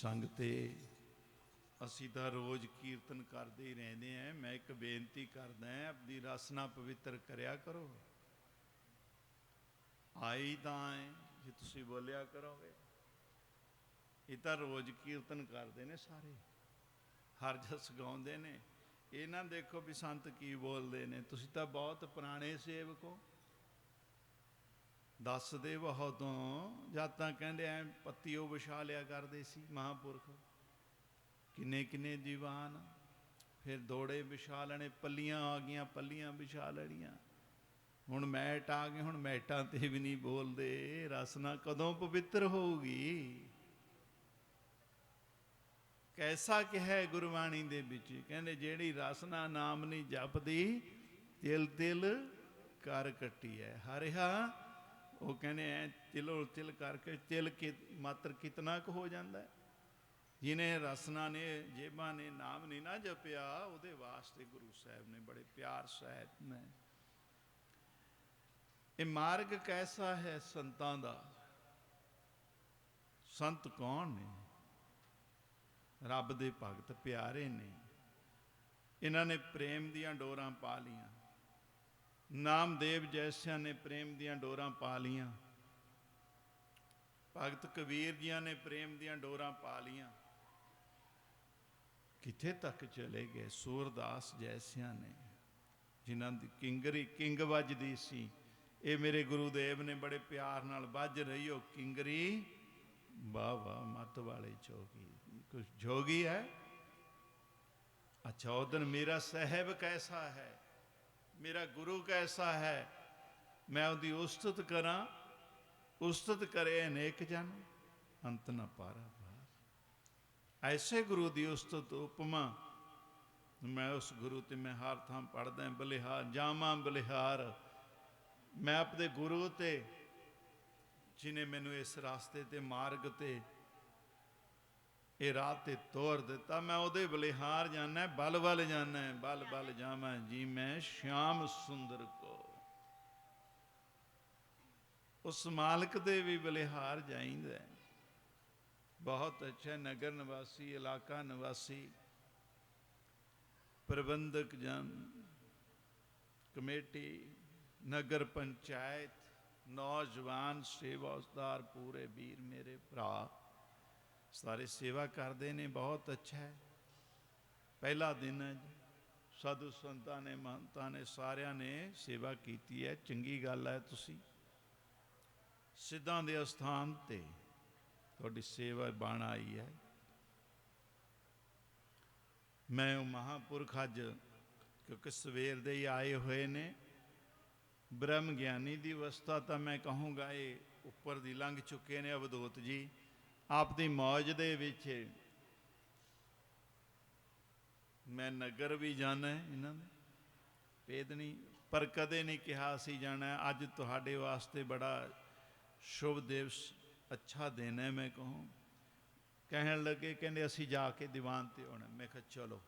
ਸੰਗਤੇ ਅਸੀਂ ਤਾਂ ਰੋਜ਼ ਕੀਰਤਨ ਕਰਦੇ ਹੀ ਰਹਿੰਦੇ ਆਂ। ਮੈਂ ਇੱਕ ਬੇਨਤੀ ਕਰਦਾ ਆਪਣੀ ਰਸਨਾ ਪਵਿੱਤਰ ਕਰਿਆ ਕਰੋ। ਆਈ ਤਾਂ ਹੈ, ਜੇ ਤੁਸੀਂ ਬੋਲਿਆ ਕਰੋਗੇ। ਇਹ ਤਾਂ ਰੋਜ਼ ਕੀਰਤਨ ਕਰਦੇ ਨੇ ਸਾਰੇ। ਹਰ ਜਸ ਗਾਉਂਦੇ ਨੇ। ਇਹ ਨਾ ਦੇਖੋ ਵੀ ਸੰਤ ਕੀ ਬੋਲਦੇ ਨੇ। ਤੁਸੀਂ ਤਾਂ ਬਹੁਤ ਪੁਰਾਣੇ ਸੇਵਕ ਹੋ। ਦੱਸਦੇ ਬਹੁਤੋਂ ਜਦ ਤਾਂ ਕਹਿੰਦੇ ਐ ਪੱਤੀਓ ਵਿਛਾ ਲਿਆ ਕਰਦੇ ਸੀ ਮਹਾਪੁਰਖ। ਕਿੰਨੇ ਕਿੰਨੇ ਦੀਵਾਨ ਫਿਰ ਦੋੜੇ ਵਿਛਾ ਲੈਣੇ, ਪੱਲੀਆਂ ਆ ਗਈਆਂ, ਪੱਲੀਆਂ ਵਿਛਾ ਲੈਣੀਆਂ। ਹੁਣ ਮੈਟ ਆ ਗਏ, ਹੁਣ ਮੈਟਾਂ ਤੇ ਵੀ ਨਹੀਂ ਬੋਲਦੇ ਰਸਨਾ ਕਦੋਂ ਪਵਿੱਤਰ ਹੋਊਗੀ। ਕੈਸਾ ਕਿਹਾ ਗੁਰਬਾਣੀ ਦੇ ਵਿੱਚ, ਕਹਿੰਦੇ ਜਿਹੜੀ ਰਸਨਾ ਨਾਮ ਨਹੀਂ ਜਪਦੀ, ਤਿਲ ਤਿਲ ਕਰ ਕੱਟੀ ਹੈ ਹਰਿਆ ਉਹ ਕਹਿੰਦੇ ਐ ਤਿਲੋ ਤਿਲ ਕਰਕੇ ਤਿਲ ਕਿ ਮਾਤਰ ਕਿਤਨਾ ਕੁ ਹੋ ਜਾਂਦਾ ਹੈ। ਜਿਨੇ ਰਸਨਾ ਨੇ, ਜੇਬਾਂ ਨੇ, ਨਾਮ ਨਹੀਂ ਨਾ ਜਪਿਆ, ਉਹਦੇ ਵਾਸਤੇ ਗੁਰੂ ਸਾਹਿਬ ਨੇ ਬੜੇ ਪਿਆਰ ਸਹਿਤ ਨੇ। ਇਹ ਮਾਰਗ ਕੈਸਾ ਹੈ ਸੰਤਾਂ ਦਾ? ਸੰਤ ਕੌਣ ਨੇ? ਰੱਬ ਦੇ ਭਗਤ ਪਿਆਰੇ ਨੇ। ਇਹਨਾਂ ਨੇ ਪ੍ਰੇਮ ਦੀਆਂ ਡੋਰਾਂ ਪਾ ਲੀਆਂ ਨਾਮਦੇਵ ਜੈਸਿਆਂ ਨੇ ਪ੍ਰੇਮ ਦੀਆਂ ਡੋਰਾਂ ਪਾ ਲੀਆਂ। ਭਗਤ ਕਬੀਰ ਜੀਆਂ ਨੇ ਪ੍ਰੇਮ ਦੀਆਂ ਡੋਰਾਂ ਪਾ ਲੀਆਂ। ਕਿੱਥੇ ਤੱਕ ਚਲੇ ਗਏ ਸੂਰਦਾਸ ਜੈਸਿਆਂ ਨੇ, ਜਿਨ੍ਹਾਂ ਦੀ ਕਿੰਗਰੀ ਕਿੰਗ ਵੱਜਦੀ ਸੀ। ਇਹ ਮੇਰੇ ਗੁਰੂਦੇਵ ਨੇ ਬੜੇ ਪਿਆਰ ਨਾਲ ਵੱਜ ਰਹੀ ਉਹ ਕਿੰਗਰੀ। ਵਾਹ ਵਾਹ ਮਤ ਵਾਲੇ ਜੋਗੀ। ਕੁਝ ਜੋਗੀ ਹੈ? ਅੱਛਾ ਉਦਨ ਮੇਰਾ ਸਹਿਬ ਕੈਸਾ ਹੈ? ਮੇਰਾ ਗੁਰੂ ਕੈਸਾ ਹੈ, ਮੈਂ ਉਹਦੀ ਉਸਤਤ ਕਰਾਂ, ਉਸਤਤ ਕਰੇ ਅਨੇਕ ਜਨ, ਅੰਤ ਨਾ ਪਾਰਾ ਐਸੇ ਗੁਰੂ ਦੀ ਉਸਤਤ ਉਪਮਾ, ਮੈਂ ਉਸ ਗੁਰੂ ਤੇ ਮੈਂ ਹਰ ਥਾਂ ਪੜਦਾ ਬਲਿਹਾਰ, ਜਾਵਾਂ ਬਲਿਹਾਰ। ਮੈਂ ਆਪਣੇ ਗੁਰੂ ਤੇ, ਜਿਨੇ ਮੈਨੂੰ ਇਸ ਰਾਸਤੇ ਤੇ ਮਾਰਗ ਤੇ ਇਹ ਰਾਹ ਤੇ ਤੋਰ ਦਿੱਤਾ। ਮੈਂ ਉਹਦੇ ਬਲਿਹਾਰ ਜਾਣਾ ਬਲ ਬਲ ਜਾਣਾ ਬਲ ਬਲ ਜਾਵਾਂ, ਜੀ ਮੈਂ ਸ਼ਾਮ ਸੁੰਦਰ ਕੋ। ਉਸ ਮਾਲਕ ਦੇ ਵੀ ਬਲਿਹਾਰ ਜਾਈਂਦਾ ਬਹੁਤ ਅੱਛਾ ਨਗਰ ਨਿਵਾਸੀ, ਇਲਾਕਾ ਨਿਵਾਸੀ, ਪ੍ਰਬੰਧਕ ਜਨ, ਕਮੇਟੀ, ਨਗਰ ਪੰਚਾਇਤ, ਨੌਜਵਾਨ ਸੇਵਾਦਾਰ ਪੂਰੇ ਵੀਰ ਮੇਰੇ ਭਰਾ। ਸਾਰੇ ਸੇਵਾ ਕਰਦੇ ਨੇ, ਬਹੁਤ ਅੱਛਾ ਹੈ। ਪਹਿਲਾ ਦਿਨ ਹੈ ਸਾਧੂ ਸੰਤਾਂ ਨੇ, ਮਹੰਤਾਂ ਨੇ ਸਾਰਿਆਂ ਨੇ ਸੇਵਾ ਕੀਤੀ ਹੈ। ਚੰਗੀ ਗੱਲ ਹੈ ਤੁਸੀਂ। ਸਿੱਧਾਂ ਦੇ ਅਸਥਾਨ ਤੇ ਤੁਹਾਡੀ ਸੇਵਾ ਬਾਣ ਆਈ ਹੈ। ਮੈਂ ਉਹ ਮਹਾਪੁਰਖ ਅੱਜ ਕਿਉਂਕਿ ਸਵੇਰ ਦੇ ਹੀ ਆਏ ਹੋਏ ਨੇ। ਬ੍ਰਹਮ ਗਿਆਨੀ ਦੀ ਅਵਸਥਾ ਤਾਂ ਮੈਂ ਕਹੂੰਗਾ, ਇਹ ਉੱਪਰ ਦੀ ਲੰਘ ਚੁੱਕੇ ਨੇ ਅਵਧੋਤ ਜੀ। ਆਪ ਦੀ ਮੌਜ ਦੇ ਵਿੱਚ ਮੈਂ ਨਗਰ ਵੀ ਜਾਣਾ ਇਹਨਾਂ ਨੇ ਪੇਦਨੀ ਪਰ ਕਦੇ ਨਹੀਂ ਕਿਹਾ ਸੀ ਜਾਣਾ ਅੱਜ ਤੁਹਾਡੇ ਵਾਸਤੇ ਬੜਾ ਸ਼ੁਭ ਦਿਵਸ, ਅੱਛਾ ਦਿਨ ਹੈ ਮੈਂ ਕਹੂੰ। ਕਹਿਣ ਲੱਗੇ, ਕਹਿੰਦੇ ਅਸੀਂ ਜਾ ਕੇ ਦੀਵਾਨ ਤੇ ਆਉਣਾ ਮੈਂ ਕਿਹਾ, ਚਲੋ।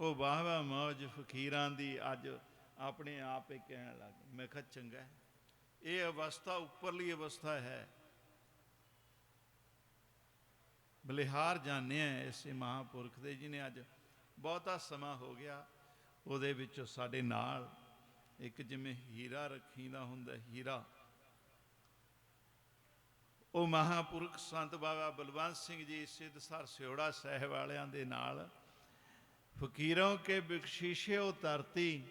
ਉਹ ਵਾਹ ਵਾਹ ਮੌਜ ਫਕੀਰਾਂ ਦੀ ਅੱਜ ਆਪਣੇ ਆਪ ਹੀ ਕਹਿਣ ਲੱਗ ਗਏ। ਮੈਂ ਕਿਹਾ, ਚੰਗਾ ਇਹ ਅਵਸਥਾ, ਉੱਪਰਲੀ ਅਵਸਥਾ ਹੈ। ਬਲਿਹਾਰ ਜਾਣੇ ਆ ਇਸੇ ਮਹਾਪੁਰਖ ਦੇ, ਜਿਹਨੇ ਅੱਜ ਬਹੁਤਾ ਸਮਾਂ ਹੋ ਗਿਆ, ਉਹਦੇ ਵਿੱਚ ਸਾਡੇ ਨਾਲ ਇੱਕ ਜਿਵੇਂ ਹੀਰਾ ਰੱਖੀਦਾ ਹੁੰਦਾ, ਹੀਰਾ। ਉਹ ਮਹਾਪੁਰਖ ਸੰਤ ਬਾਬਾ ਬਲਵੰਤ ਸਿੰਘ ਜੀ ਸਿੱਧਸਰ ਸਿਉੜਾ ਸਾਹਿਬ ਵਾਲਿਆਂ ਦੇ ਨਾਲ ਫਕੀਰੋਂ ਕੇ ਬਖਸ਼ੀਸ਼ੇ ਧਰਤੀ,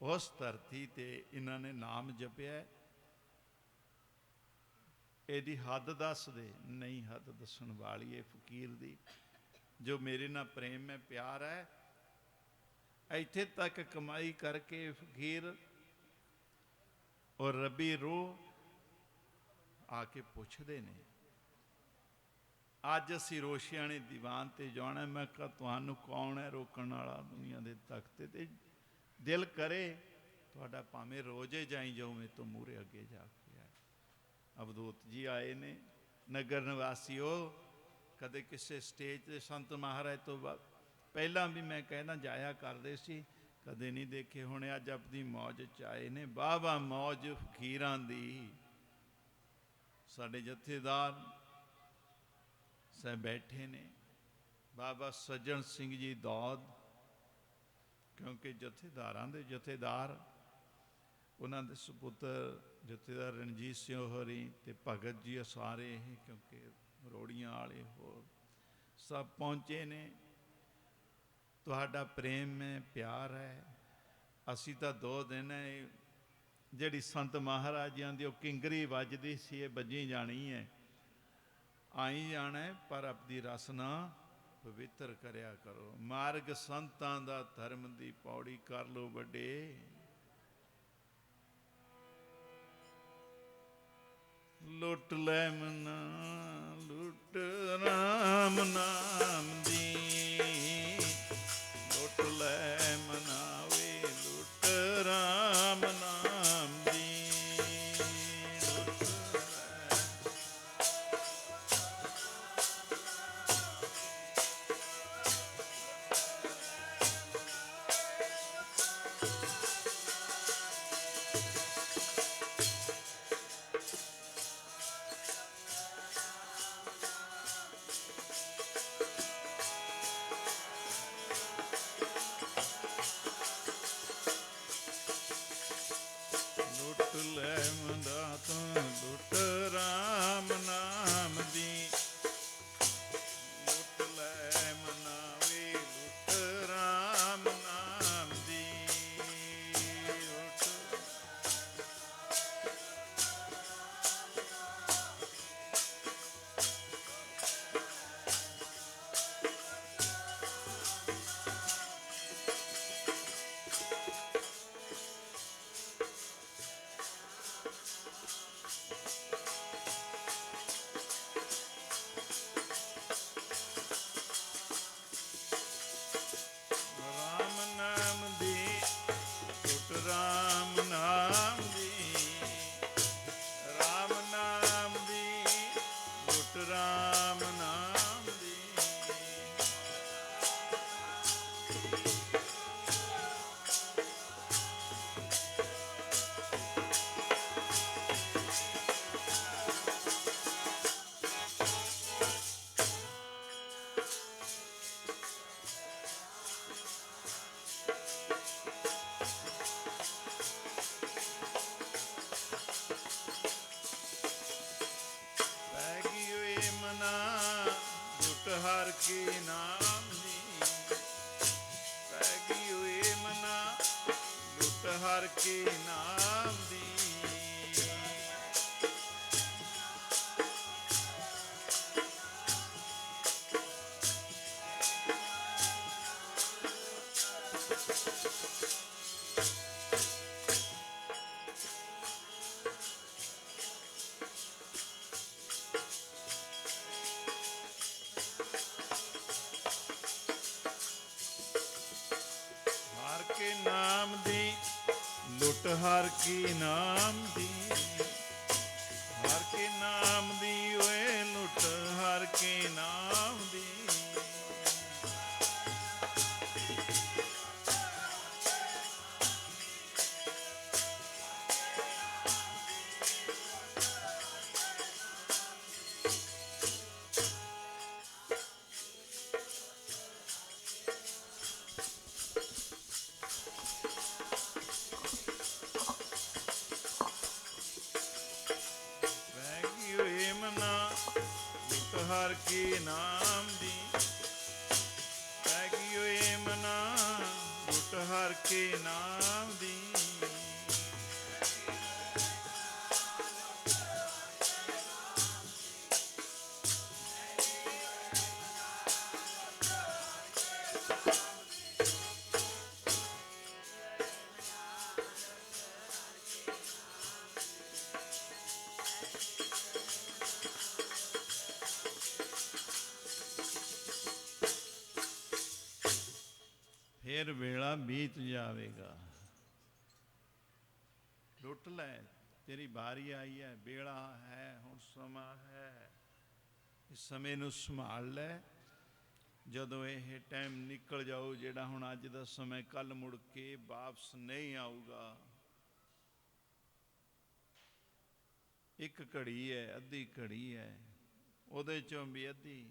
ਉਸ ਧਰਤੀ ਤੇ ਇਹਨਾਂ ਨੇ ਨਾਮ ਜਪਿਆ। ਇਹਦੀ ਹੱਦ ਦੱਸ ਦੇ ਨਹੀਂ ਹੱਦ ਦੱਸਣ ਵਾਲੀ ਇਹ ਫਕੀਰ ਦੀ, ਜੋ ਮੇਰੇ ਨਾਲ ਪ੍ਰੇਮ ਹੈ, ਪਿਆਰ ਹੈ। ਇੱਥੇ ਤੱਕ ਕਮਾਈ ਕਰਕੇ ਫਕੀਰ ਔਰ ਰੱਬੀ ਰੂਹ ਆ ਕੇ ਪੁੱਛਦੇ ਨੇ, ਅੱਜ ਅਸੀਂ ਰੋਸ਼ੀਆਂ ਨੇ ਦੀਵਾਨ ਤੇ ਜਾਣਾ, ਮੈਂ ਕਿਹਾ ਤੁਹਾਨੂੰ ਕੌਣ ਹੈ ਰੋਕਣ ਵਾਲਾ ਦੁਨੀਆ ਦੇ ਤਖਤ ਤੇ? ਦਿਲ ਕਰੇ, ਤੁਹਾਡਾ ਭਾਵੇਂ ਰੋਜ਼ੇ ਜਾਈ ਜਾਓ ਮੇ ਤੋਂ ਮੂਰੇ ਅੱਗੇ ਜਾ ਕੇ। ਅਵਧੂਤ ਜੀ ਆਏ ਨੇ, ਨਗਰ ਨਿਵਾਸੀਓ, ਕਦੇ ਕਿਸੇ ਸਟੇਜ ਤੇ ਸੰਤ ਮਹਾਰਾਜ ਤੋਂ ਬਾ- ਪਹਿਲਾਂ ਵੀ ਮੈਂ ਕਹਿਣਾ ਜਾਇਆ ਕਰਦੇ ਸੀ, ਕਦੇ ਨਹੀਂ ਦੇਖੇ, ਹੁਣ ਅੱਜ ਆਪਣੀ ਮੌਜ ਚ ਆਏ ਨੇ। ਬਾਬਾ ਵਾਹ ਮੌਜ ਫਕੀਰਾਂ ਦੀ। ਸਾਡੇ ਜਥੇਦਾਰ ਸਹਿ ਬੈਠੇ ਨੇ। ਬਾਬਾ ਸੱਜਣ ਸਿੰਘ ਜੀ ਦੌਦ, ਕਿਉਂਕਿ ਜਥੇਦਾਰਾਂ ਦੇ ਜਥੇਦਾਰ, ਉਹਨਾਂ ਦੇ ਸੁਪੁੱਤਰ ਜਥੇਦਾਰ ਰਣਜੀਤ ਸਿੰਘ ਹੋਰੀ ਤੇ ਭਗਤ ਜੀ ਇਹ ਸਾਰੇ ਕਿਉਂਕਿ ਰੋੜੀਆਂ ਵਾਲੇ ਹੋਰ ਸਭ ਪਹੁੰਚੇ ਨੇ। ਤੁਹਾਡਾ ਪ੍ਰੇਮ ਹੈ, ਪਿਆਰ ਹੈ। ਅਸੀਂ ਤਾਂ ਦੋ ਦਿਨ ਹੈ, ਜਿਹੜੀ ਸੰਤ ਮਹਾਰਾਜਿਆਂ ਦੀ ਉਹ ਕਿੰਗਰੀ ਵੱਜਦੀ ਸੀ, ਇਹ ਵੱਜੀ ਜਾਣੀ ਹੈ। ਆਈ ਜਾਣਾ ਪਰ ਆਪਦੀ ਰਸਨਾ ਪਵਿੱਤਰ ਕਰਿਆ ਕਰੋ। ਮਾਰਗ ਸੰਤਾਂ ਦਾ ਧਰਮ ਦੀ ਪੌੜੀ ਕਰ ਲੋ ਵੱਡੇ। ਲੁੱਟ ਲੈ ਮਨਾ ਲੁੱਟ ਰਾਮ ਨਾਮ ਦੀ। ਲੁੱਟ ਲੈ ਮਨਾਵੇ ਕੇ ਨਾਮ ਦੀ ਪੈ ਗਈ ਓਏ ਮਨਾ ਟੁੱਟ ਹਰ ਕੇ ਨਾਮ ਦੀ ਹਰ ਹਰ ਕੇ ਨਾਮ ਹਰ ਕੇ ਫਿਰ ਵੇਲਾ ਬੀਤ ਜਾਵੇਗਾ। ਲੁੱਟ ਲੈ, ਤੇਰੀ ਵਾਰੀ ਆਈ ਹੈ, ਵੇਲਾ ਹੈ, ਹੁਣ ਸਮਾਂ ਹੈ। ਇਸ ਸਮੇਂ ਨੂੰ ਸੰਭਾਲ ਲੈ, ਜਦੋਂ ਇਹ ਟਾਈਮ ਨਿਕਲ ਜਾਊ, ਜਿਹੜਾ ਹੁਣ ਅੱਜ ਦਾ ਸਮਾਂ ਕੱਲ ਮੁੜ ਕੇ ਵਾਪਸ ਨਹੀਂ ਆਊਗਾ। ਇੱਕ ਘੜੀ ਹੈ, ਅੱਧੀ ਘੜੀ ਹੈ, ਉਹਦੇ ਚੋਂ ਵੀ ਅੱਧੀ